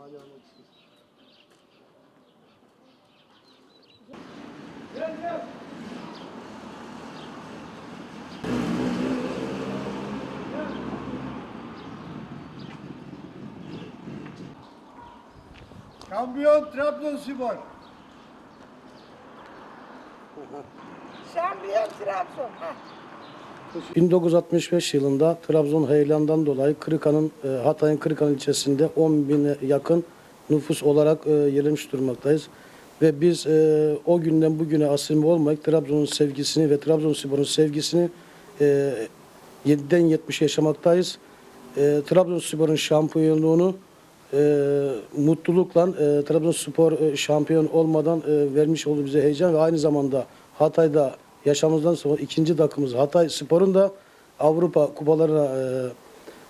Malya'nın Şampiyon Trabzonspor. Şampiyon Trabzon. Ha. 1965 yılında Trabzon heyelandan dolayı Kırıkan'ın e, Hatay'ın Kırıkan ilçesinde 10 bine yakın nüfus olarak e, yerlemiş durmaktayız. Ve biz e, o günden bugüne asimile olmayıp Trabzon'un sevgisini ve Trabzonspor'un sevgisini e, 7'den 70'e yaşamaktayız. E, Trabzonspor'un şampiyonluğunu e, mutlulukla e, Trabzonspor e, şampiyon olmadan e, vermiş olduğu bize heyecan ve aynı zamanda Hatay'da yaşamımızdan sonra ikinci takımımız Hatay Spor'un da Avrupa kupalarına e,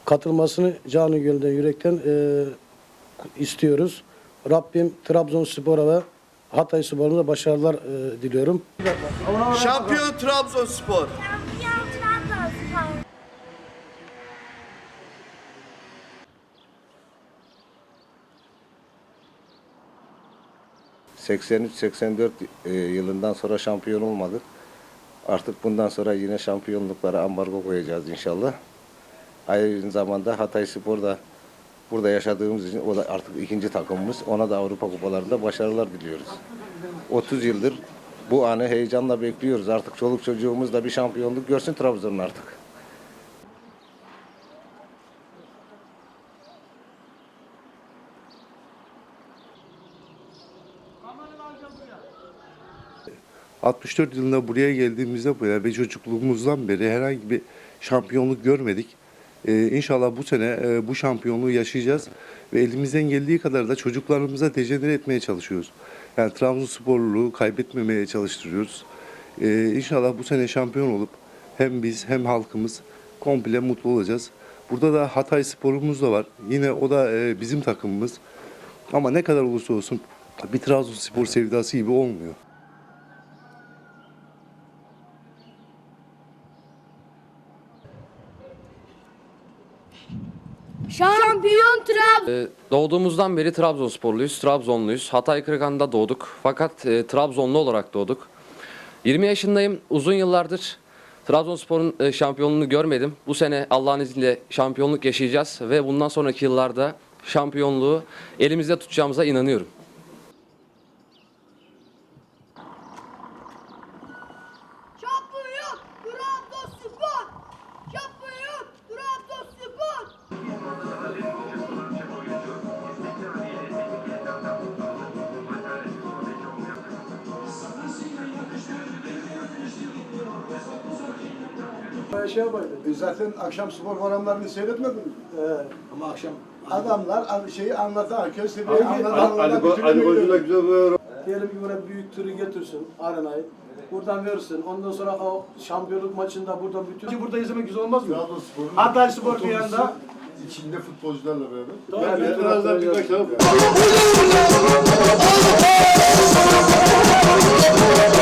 katılmasını canı gönülden yürekten e, istiyoruz. Rabbim Trabzonspor'a ve Hatay Spor'a da başarılar e, diliyorum. Şampiyon Trabzonspor. 83-84 e, yılından sonra şampiyon olmadık. Artık bundan sonra yine şampiyonluklara ambargo koyacağız inşallah. Aynı zamanda Hatay Spor da burada yaşadığımız için o da artık ikinci takımımız. Ona da Avrupa kupalarında başarılar diliyoruz. 30 yıldır bu anı heyecanla bekliyoruz. Artık çoluk çocuğumuz da bir şampiyonluk görsün Trabzon'un artık. 64 yılında buraya geldiğimizde buraya ve çocukluğumuzdan beri herhangi bir şampiyonluk görmedik. Ee, inşallah bu sene e, bu şampiyonluğu yaşayacağız ve elimizden geldiği kadar da çocuklarımıza dejenere etmeye çalışıyoruz. Yani Trabzonsporluluğu kaybetmemeye çalıştırıyoruz. Ee, inşallah bu sene şampiyon olup hem biz hem halkımız komple mutlu olacağız. Burada da Hatay sporumuz da var. Yine o da e, bizim takımımız. Ama ne kadar olursa olsun bir Trabzonspor sevdası gibi olmuyor. Şampiyon Trabzon. Ee, Doğduğumuzdan beri Trabzonsporluyuz, Trabzonluyuz. Hatay Kırıkan'da doğduk. Fakat e, Trabzonlu olarak doğduk. 20 yaşındayım. Uzun yıllardır Trabzonspor'un e, şampiyonluğunu görmedim. Bu sene Allah'ın izniyle şampiyonluk yaşayacağız ve bundan sonraki yıllarda şampiyonluğu elimizde tutacağımıza inanıyorum. Şey yapaydı. E zaten akşam spor programlarını seyretmedin mi? ama akşam Adamlar an- şeyi anlatan, köstebeği anlatan. Ali, Ali, bütün Ali. Koç'u da güzel böyle Diyelim ki böyle büyük tırı getirsin arenayı. Buradan verirsin. Ondan sonra o şampiyonluk maçında burada bütün... Burada izlemek güzel olmaz mı? Trabzonspor'un Hatay Spor bir otobüsü yanda. içinde futbolcularla beraber. Tabii, Ben birazdan evet. tane